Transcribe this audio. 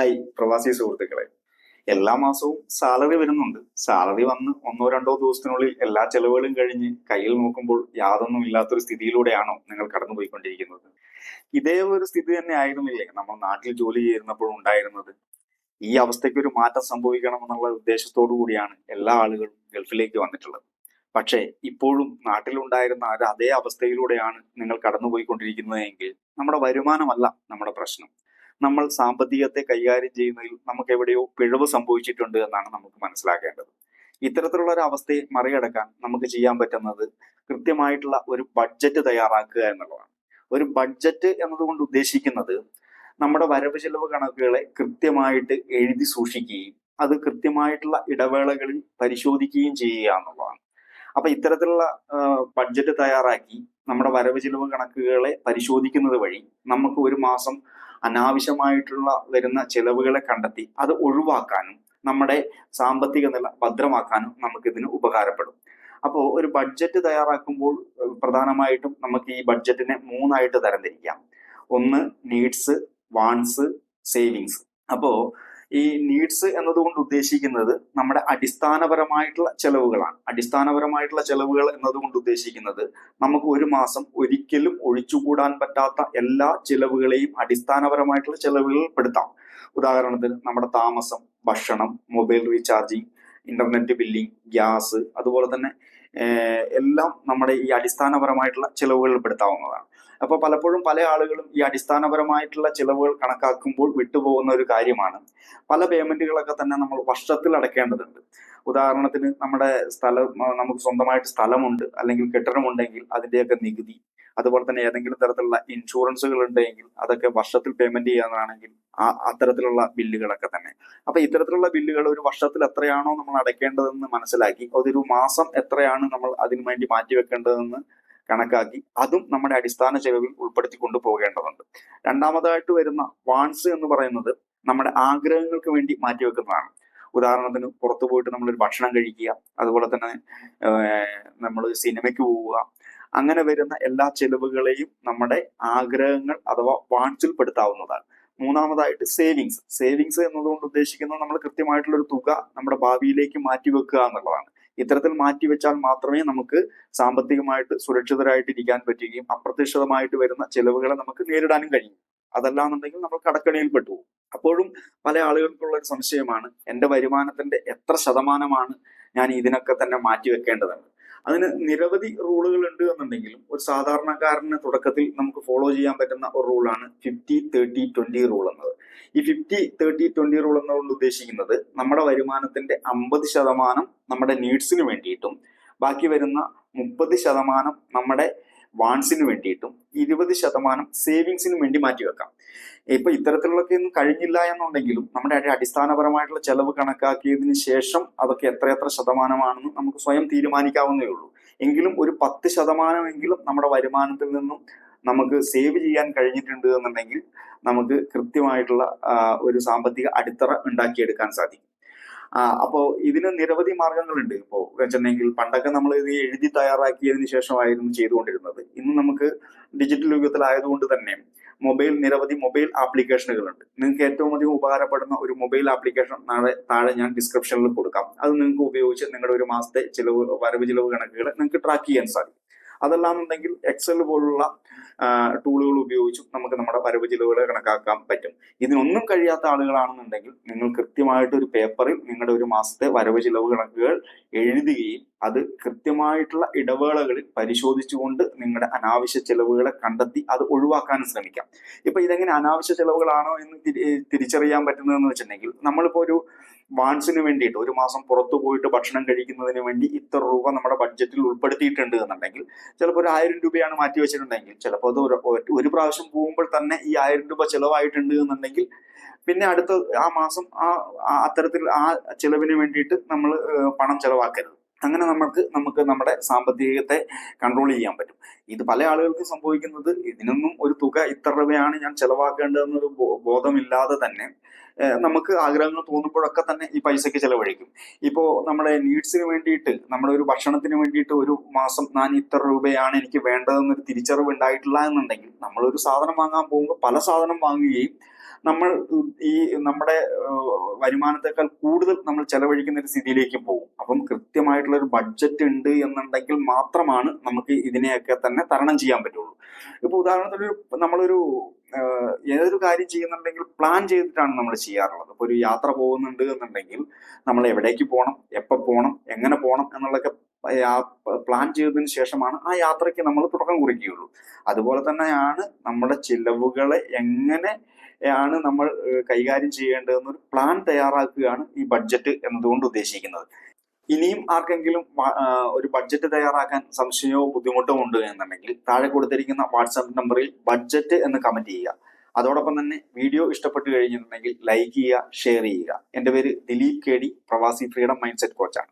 Hi പ്രവാസി സുഹൃത്തുക്കളെ. എല്ലാ മാസവും സാലറി വരുന്നുണ്ട്. സാലറി വന്ന് ഒന്നോ രണ്ടോ ദിവസത്തിനുള്ളിൽ എല്ലാ ചെലവുകളും കഴിഞ്ഞ് കയ്യിൽ നോക്കുമ്പോൾ യാതൊന്നും ഇല്ലാത്തൊരു സ്ഥിതിയിലൂടെയാണോ നിങ്ങൾ കടന്നുപോയിക്കൊണ്ടിരിക്കുന്നത്? ഇതേ ഒരു സ്ഥിതി തന്നെ ആയിരുന്നില്ലേ നമ്മൾ നാട്ടിൽ ജോലി ചെയ്യുന്നപ്പോൾ ഉണ്ടായിരുന്നത്? ഈ അവസ്ഥയ്ക്ക് ഒരു മാറ്റം സംഭവിക്കണം എന്നുള്ള ഉദ്ദേശത്തോടു കൂടിയാണ് എല്ലാ ആളുകളും ഗൾഫിലേക്ക് വന്നിട്ടുള്ളത്. പക്ഷേ ഇപ്പോഴും നാട്ടിലുണ്ടായിരുന്ന ആ അതേ അവസ്ഥയിലൂടെയാണ് നിങ്ങൾ കടന്നുപോയിക്കൊണ്ടിരിക്കുന്നത് എങ്കിൽ നമ്മുടെ വരുമാനമല്ല നമ്മുടെ പ്രശ്നം. നമ്മൾ സാമ്പത്തികത്തെ കൈകാര്യം ചെയ്യുന്നതിൽ നമുക്ക് എവിടെയോ പിഴവ് സംഭവിച്ചിട്ടുണ്ട് എന്നാണ് നമുക്ക് മനസ്സിലാക്കേണ്ടത്. ഇത്തരത്തിലുള്ള ഒരു അവസ്ഥയെ മറികടക്കാൻ നമുക്ക് ചെയ്യാൻ പറ്റുന്നത് കൃത്യമായിട്ടുള്ള ഒരു ബഡ്ജറ്റ് തയ്യാറാക്കുക എന്നുള്ളതാണ്. ഒരു ബഡ്ജറ്റ് എന്നതുകൊണ്ട് ഉദ്ദേശിക്കുന്നത് നമ്മുടെ വരവ് ചെലവ് കണക്കുകളെ കൃത്യമായിട്ട് എഴുതി സൂക്ഷിക്കുകയും അത് കൃത്യമായിട്ടുള്ള ഇടവേളകളിൽ പരിശോധിക്കുകയും ചെയ്യുക എന്നുള്ളതാണ്. അപ്പൊ ഇത്തരത്തിലുള്ള ബഡ്ജറ്റ് തയ്യാറാക്കി നമ്മുടെ വരവ് ചെലവ് കണക്കുകളെ പരിശോധിക്കുന്നത് വഴി നമുക്ക് ഒരു മാസം അനാവശ്യമായിട്ടുള്ള വരുന്ന ചെലവുകളെ കണ്ടെത്തി അത് ഒഴിവാക്കാനും നമ്മുടെ സാമ്പത്തിക നില ഭദ്രമാക്കാനും നമുക്കിതിന് ഉപകാരപ്പെടും. അപ്പോൾ ഒരു ബഡ്ജറ്റ് തയ്യാറാക്കുമ്പോൾ പ്രധാനമായിട്ടും നമുക്ക് ഈ ബഡ്ജറ്റിനെ മൂന്നായിട്ട് തരംതിരിക്കാം. ഒന്ന് നീഡ്സ് വാൺസ് സേവിങ്സ് അപ്പോൾ ഈ നീഡ്സ് എന്നതുകൊണ്ട് ഉദ്ദേശിക്കുന്നത് നമ്മുടെ അടിസ്ഥാനപരമായിട്ടുള്ള ചെലവുകളാണ്. അടിസ്ഥാനപരമായിട്ടുള്ള ചെലവുകൾ എന്നതുകൊണ്ട് ഉദ്ദേശിക്കുന്നത് നമുക്ക് ഒരു മാസം ഒരിക്കലും ഒഴിച്ചുകൂടാൻ പറ്റാത്ത എല്ലാ ചെലവുകളെയും അടിസ്ഥാനപരമായിട്ടുള്ള ചെലവുകളിൽ പെടുത്താം. ഉദാഹരണത്തിന് നമ്മുടെ താമസം ഭക്ഷണം mobile recharging internet billing gas അതുപോലെ തന്നെ എല്ലാം നമ്മുടെ ഈ അടിസ്ഥാനപരമായിട്ടുള്ള ചിലവുകളിൽപ്പെടുത്താവുന്നതാണ് അപ്പോൾ പലപ്പോഴും പല ആളുകളും ഈ അടിസ്ഥാനപരമായിട്ടുള്ള ചിലവുകൾ കണക്കാക്കുമ്പോൾ വിട്ടുപോകുന്ന ഒരു കാര്യമാണ്. പല പേയ്മെന്റുകളൊക്കെ തന്നെ നമ്മൾ വർഷത്തിൽ അടയ്ക്കേണ്ടതുണ്ട്. ഉദാഹരണത്തിന് നമ്മുടെ സ്ഥലം നമുക്ക് സ്വന്തമായിട്ട് സ്ഥലമുണ്ട് അല്ലെങ്കിൽ കെട്ടിടമുണ്ടെങ്കിൽ അതിന്റെയൊക്കെ നികുതി അതുപോലെ തന്നെ ഏതെങ്കിലും തരത്തിലുള്ള ഇൻഷുറൻസുകൾ ഉണ്ടെങ്കിൽ അതൊക്കെ വർഷത്തിൽ പേയ്മെന്റ് ചെയ്യാനാണെങ്കിൽ ആ അത്തരത്തിലുള്ള ബില്ലുകളൊക്കെ തന്നെ. അപ്പൊ ഇത്തരത്തിലുള്ള ബില്ലുകൾ ഒരു വർഷത്തിൽ എത്രയാണോ നമ്മൾ അടയ്ക്കേണ്ടതെന്ന് മനസ്സിലാക്കി അതൊരു മാസം എത്രയാണ് നമ്മൾ അതിനു വേണ്ടി മാറ്റിവെക്കേണ്ടതെന്ന് കണക്കാക്കി അതും നമ്മുടെ അടിസ്ഥാന ചെലവിൽ ഉൾപ്പെടുത്തി കൊണ്ടുപോകേണ്ടതുണ്ട് രണ്ടാമതായിട്ട് വരുന്ന വാൺസ് എന്ന് പറയുന്നത് നമ്മുടെ ആഗ്രഹങ്ങൾക്ക് വേണ്ടി മാറ്റിവെക്കുന്നതാണ്. ഉദാഹരണത്തിന് പുറത്തു പോയിട്ട് ഒരു ഭക്ഷണം കഴിക്കുക അതുപോലെ തന്നെ നമ്മൾ സിനിമയ്ക്ക് പോവുക അങ്ങനെ വരുന്ന എല്ലാ ചെലവുകളെയും നമ്മുടെ ആഗ്രഹങ്ങൾ അഥവാ വാൺസിൽ പെടുത്താവുന്നതാണ് മൂന്നാമതായിട്ട് സേവിങ്സ്. സേവിങ്സ് എന്നതുകൊണ്ട് ഉദ്ദേശിക്കുന്നത് നമ്മൾ കൃത്യമായിട്ടുള്ള ഒരു തുക നമ്മുടെ ഭാവിയിലേക്ക് മാറ്റിവെക്കുക എന്നുള്ളതാണ്. ഇത്തരത്തിൽ മാറ്റിവെച്ചാൽ മാത്രമേ നമുക്ക് സാമ്പത്തികമായിട്ട് സുരക്ഷിതരായിട്ട് ഇരിക്കാൻ പറ്റുകയും അപ്രതീക്ഷിതമായിട്ട് വരുന്ന ചെലവുകളെ നമുക്ക് നേരിടാനും കഴിയും. അതല്ലാന്നുണ്ടെങ്കിൽ നമ്മൾ കടക്കണിയിൽ പെട്ടു അപ്പോഴും പല ആളുകൾക്കുള്ള ഒരു സംശയമാണ് എന്റെ വരുമാനത്തിന്റെ എത്ര ശതമാനമാണ് ഞാൻ ഇതിനൊക്കെ തന്നെ മാറ്റി മാറ്റിവെക്കേണ്ടതെന്ന്? അതിന് നിരവധി റൂളുകൾ ഉണ്ട് എന്നുണ്ടെങ്കിലും ഒരു സാധാരണക്കാരന് തുടക്കത്തിൽ നമുക്ക് ഫോളോ ചെയ്യാൻ പറ്റുന്ന ഒരു റൂളാണ് ഫിഫ്റ്റി തേർട്ടി ട്വന്റി റൂൾ എന്നത്. ഈ ഫിഫ്റ്റി തേർട്ടി ട്വന്റി റൂൾ എന്നുകൊണ്ട് ഉദ്ദേശിക്കുന്നത് നമ്മുടെ വരുമാനത്തിന്റെ അമ്പത് ശതമാനം നമ്മുടെ നീഡ്സിന് വേണ്ടിയിട്ടും ബാക്കി വരുന്ന മുപ്പത് ശതമാനം നമ്മുടെ വാൺസിന് വേണ്ടിയിട്ടും ഇരുപത് ശതമാനം സേവിങ്സിന് വേണ്ടി മാറ്റിവെക്കാം. ഇപ്പൊ ഇത്തരത്തിലുള്ളൊക്കെ ഒന്നും കഴിഞ്ഞില്ല എന്നുണ്ടെങ്കിലും നമ്മുടെ അടിസ്ഥാനപരമായിട്ടുള്ള ചെലവ് കണക്കാക്കിയതിന് ശേഷം അതൊക്കെ എത്രയെത്ര ശതമാനമാണെന്ന് നമുക്ക് സ്വയം തീരുമാനിക്കാവുന്നേ ഉള്ളൂ. എങ്കിലും ഒരു പത്ത് ശതമാനമെങ്കിലും നമ്മുടെ വരുമാനത്തിൽ നിന്നും നമുക്ക് സേവ് ചെയ്യാൻ കഴിഞ്ഞിട്ടുണ്ട് എന്നുണ്ടെങ്കിൽ നമുക്ക് കൃത്യമായിട്ടുള്ള ഒരു സാമ്പത്തിക അടിത്തറ ഉണ്ടാക്കിയെടുക്കാൻ സാധിക്കും. അപ്പോൾ ഇതിന് നിരവധി മാർഗങ്ങളുണ്ട്. ഇപ്പോൾ വെച്ചിട്ടുണ്ടെങ്കിൽ പണ്ടൊക്കെ നമ്മൾ ഇത് എഴുതി തയ്യാറാക്കിയതിനു ശേഷമായിരുന്നു ചെയ്തുകൊണ്ടിരുന്നത്. ഇന്ന് നമുക്ക് ഡിജിറ്റൽ യുഗത്തിലായതുകൊണ്ട് തന്നെ മൊബൈൽ നിരവധി മൊബൈൽ ആപ്ലിക്കേഷനുകളുണ്ട്. നിങ്ങൾക്ക് ഏറ്റവും അധികം ഉപകാരപ്പെടുന്ന ഒരു മൊബൈൽ ആപ്ലിക്കേഷൻ നാളെ താഴെ ഞാൻ ഡിസ്ക്രിപ്ഷനിൽ കൊടുക്കാം. അത് നിങ്ങൾക്ക് ഉപയോഗിച്ച് നിങ്ങളുടെ ഒരു മാസത്തെ ചിലവ് വരവ് ചിലവ് കണക്കുകൾ നിങ്ങൾക്ക് ട്രാക്ക് ചെയ്യാൻ സാധിക്കും. അതല്ലാന്നുണ്ടെങ്കിൽ എക്സൽ പോലുള്ള ടൂളുകൾ ഉപയോഗിച്ചും നമുക്ക് നമ്മുടെ ചിലവുകളെ കണക്കാക്കാൻ പറ്റും. ഇതിനൊന്നും കഴിയാത്ത ആളുകളാണെന്നുണ്ടെങ്കിൽ നിങ്ങൾ കൃത്യമായിട്ട് ഒരു പേപ്പറിൽ നിങ്ങളുടെ ഒരു മാസത്തെ വരവ് ചിലവ് കണക്കുകൾ എഴുതുകയും അത് കൃത്യമായിട്ടുള്ള ഇടവേളകളിൽ പരിശോധിച്ചുകൊണ്ട് നിങ്ങളുടെ അനാവശ്യ ചെലവുകളെ കണ്ടെത്തി അത് ഒഴിവാക്കാനും ശ്രമിക്കാം. ഇപ്പൊ ഇതെങ്ങനെ അനാവശ്യ ചെലവുകളാണോ എന്ന് തിരിച്ചറിയാൻ പറ്റുന്നതെന്ന് വെച്ചിട്ടുണ്ടെങ്കിൽ നമ്മളിപ്പോ ഒരു വാൺസിന് വേണ്ടിയിട്ട് ഒരു മാസം പുറത്തു പോയിട്ട് ഭക്ഷണം കഴിക്കുന്നതിന് വേണ്ടി ഇത്ര രൂപ നമ്മുടെ ബഡ്ജറ്റിൽ ഉൾപ്പെടുത്തിയിട്ടുണ്ട് എന്നുണ്ടെങ്കിൽ ചിലപ്പോൾ ഒരു ആയിരം രൂപയാണ് മാറ്റി വെച്ചിട്ടുണ്ടെങ്കിൽ ചിലപ്പോൾ അത് ഒരു പ്രാവശ്യം പോകുമ്പോൾ തന്നെ ഈ ആയിരം രൂപ ചിലവായിട്ടുണ്ട് എന്നുണ്ടെങ്കിൽ പിന്നെ അടുത്ത ആ മാസം ആ അത്തരത്തിൽ ആ ചിലവിന് വേണ്ടിയിട്ട് നമ്മൾ പണം ചെലവാക്കരുത്. അങ്ങനെ നമുക്ക് നമുക്ക് നമ്മുടെ സാമ്പത്തികത്തെ കൺട്രോൾ ചെയ്യാൻ പറ്റും. ഇത് പല ആളുകൾക്കും സംഭവിക്കുന്നത് ഇതിനൊന്നും ഒരു തുക ഇത്ര രൂപയാണ് ഞാൻ ചെലവാക്കേണ്ടതെന്നൊരു ബോധമില്ലാതെ തന്നെ നമുക്ക് ആഗ്രഹങ്ങൾ തോന്നുമ്പോഴൊക്കെ തന്നെ ഈ പൈസയ്ക്ക് ചിലവഴിക്കും. ഇപ്പോൾ നമ്മുടെ നീഡ്സിന് വേണ്ടിയിട്ട് നമ്മുടെ ഒരു ഭക്ഷണത്തിന് വേണ്ടിയിട്ട് ഒരു മാസം ഞാൻ ഇത്ര രൂപയാണ് എനിക്ക് വേണ്ടതെന്നൊരു തിരിച്ചറിവ് ഉണ്ടായിട്ടില്ല എന്നുണ്ടെങ്കിൽ നമ്മളൊരു സാധനം വാങ്ങാൻ പോകുമ്പോൾ പല സാധനം വാങ്ങുകയും നമ്മൾ ഈ നമ്മുടെ വരുമാനത്തെക്കാൾ കൂടുതൽ നമ്മൾ ചെലവഴിക്കുന്ന ഒരു സ്ഥിതിയിലേക്ക് പോകും. അപ്പം കൃത്യമായിട്ടുള്ള ഒരു ബഡ്ജറ്റ് ഉണ്ട് എന്നുണ്ടെങ്കിൽ മാത്രമാണ് നമുക്ക് ഇതിനെയൊക്കെ തന്നെ തരണം ചെയ്യാൻ പറ്റുള്ളൂ. ഇപ്പൊ ഉദാഹരണത്തിന് നമ്മളൊരു ഏതൊരു കാര്യം ചെയ്യുന്നുണ്ടെങ്കിൽ പ്ലാൻ ചെയ്തിട്ടാണ് നമ്മൾ ചെയ്യാറുള്ളത്. ഇപ്പൊ ഒരു യാത്ര പോകുന്നുണ്ട് എന്നുണ്ടെങ്കിൽ നമ്മൾ എവിടേക്ക് പോകണം എപ്പോൾ പോകണം എങ്ങനെ പോകണം എന്നുള്ളതൊക്കെ പ്ലാൻ ചെയ്തതിന് ശേഷമാണ് ആ യാത്രയ്ക്ക് നമ്മൾ തുടക്കം കുറിക്കുകയുള്ളൂ. അതുപോലെ തന്നെയാണ് നമ്മുടെ ചിലവുകളെ എങ്ങനെ ആണ് നമ്മൾ കൈകാര്യം ചെയ്യേണ്ടതെന്നൊരു പ്ലാൻ തയ്യാറാക്കുകയാണ് ഈ ബഡ്ജറ്റ് എന്നതുകൊണ്ട് ഉദ്ദേശിക്കുന്നത്. ഇനിയും ആർക്കെങ്കിലും ഒരു ബഡ്ജറ്റ് തയ്യാറാക്കാൻ സംശയമോ ബുദ്ധിമുട്ടോ ഉണ്ട് എന്നുണ്ടെങ്കിൽ താഴെ കൊടുത്തിരിക്കുന്ന വാട്സാപ്പ് നമ്പറിൽ ബഡ്ജറ്റ് എന്ന് കമന്റ് ചെയ്യുക. അതോടൊപ്പം തന്നെ വീഡിയോ ഇഷ്ടപ്പെട്ടു കഴിഞ്ഞിട്ടുണ്ടെങ്കിൽ ലൈക്ക് ചെയ്യുക ഷെയർ ചെയ്യുക. എന്റെ പേര് ദിലീപ് കേടി പ്രവാസി ഫ്രീഡം മൈൻഡ് സെറ്റ് കോച്ചാണ്